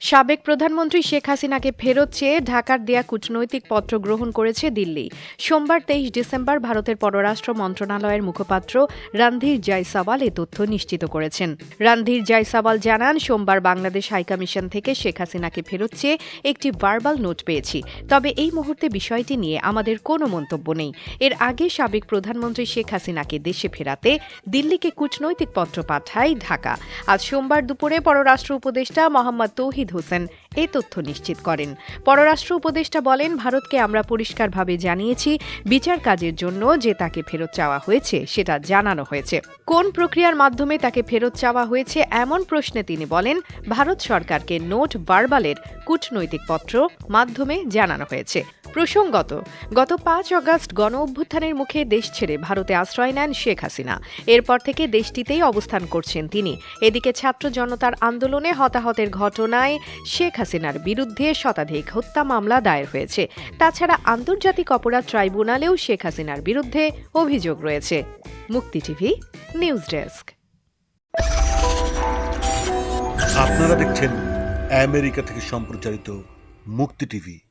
সাবেক প্রধানমন্ত্রী শেখ হাসিনাকে ফেরত চেয়ে ঢাকার দেয়া কূটনৈতিক পত্র গ্রহণ করেছে দিল্লি। সোমবার তেইশ ডিসেম্বর ভারতের পররাষ্ট্র মন্ত্রণালয়ের মুখপাত্র রণধীর জয়সাওয়াল এ তথ্য নিশ্চিত করেছেন। রণধীর জয়সাওয়াল জানান, সোমবার বাংলাদেশ হাইকমিশন থেকে শেখ হাসিনাকে ফেরত চেয়ে একটি ভার্বাল নোট পেয়েছি। তবে এই মুহূর্তে বিষয়টি নিয়ে আমাদের কোনো মন্তব্য নেই। এর আগে সাবেক প্রধানমন্ত্রী শেখ হাসিনাকে দেশে ফেরাতে দিল্লিকে কূটনৈতিক পত্র পাঠায় ঢাকা। আজ সোমবার দুপুরে পররাষ্ট্র উপদেষ্টা মোহাম্মদ তৌহিদ হোসেন এ তথ্য নিশ্চিত করেন। পররাষ্ট্র উপদেষ্টা বলেন, ভারতকে আমরা পরিষ্কারভাবে জানিয়েছি বিচার কাজের জন্য যে তাকে ফেরত চাওয়া হয়েছে সেটা জানানো হয়েছে। কোন প্রক্রিয়ার মাধ্যমে তাকে ফেরত চাওয়া হয়েছে এমন প্রশ্নে তিনি বলেন, ভারত সরকারকে নোট ভার্বালের কূটনৈতিক পত্র মাধ্যমে জানানো হয়েছে। প্রসঙ্গত, গত পাঁচ অগস্ট গণ অভ্যুত্থানের মুখে দেশ ছেড়ে ভারতে আশ্রয় নেন শেখ হাসিনা। এরপর থেকে দেশটিতেই অবস্থান করছেন তিনি। এদিকে ছাত্র জনতার আন্দোলনে হতাহতের ঘটনায় শেখ হাসিনার বিরুদ্ধে শতাধিক হত্যা মামলা দায়ের হয়েছে। তাছাড়া আন্তর্জাতিক অপরাধ ট্রাইব্যুনালেও শেখ হাসিনার বিরুদ্ধে অভিযোগ রয়েছে। মুক্তি টিভি, নিউজ ডেস্ক। আপনারা দেখছেন আমেরিকা থেকে সম্প্রচারিত মুক্তি টিভি।